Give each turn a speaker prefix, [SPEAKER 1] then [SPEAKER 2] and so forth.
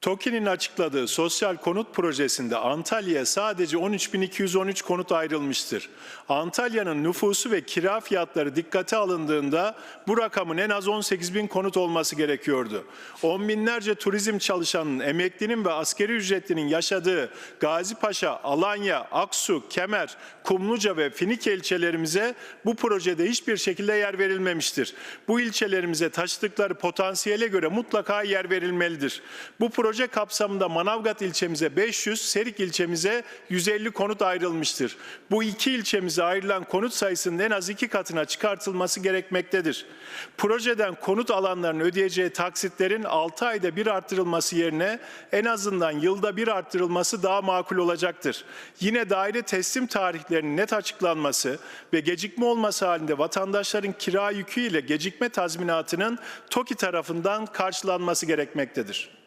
[SPEAKER 1] TOKİ'nin açıkladığı sosyal konut projesinde Antalya'ya sadece 13.213 konut ayrılmıştır. Antalya'nın nüfusu ve kira fiyatları dikkate alındığında bu rakamın en az 18.000 konut olması gerekiyordu. On binlerce turizm çalışanının, emeklinin ve askeri ücretlinin yaşadığı Gazipaşa, Alanya, Aksu, Kemer, Kumluca ve Finike ilçelerimize bu projede hiçbir şekilde yer verilmemiştir. Bu ilçelerimize taşıdıkları potansiyele göre mutlaka yer verilmelidir. Bu proje kapsamında Manavgat ilçemize 500, Serik ilçemize 150 konut ayrılmıştır. Bu iki ilçemize ayrılan konut sayısının en az iki katına çıkartılması gerekmektedir. Projeden konut alanlarının ödeyeceği taksitlerin 6 ayda bir arttırılması yerine en azından yılda bir arttırılması daha makul olacaktır. Yine daire teslim tarihlerinin net açıklanması ve gecikme olması halinde vatandaşların kira yükü ile gecikme tazminatının TOKİ tarafından karşılanması gerekmektedir.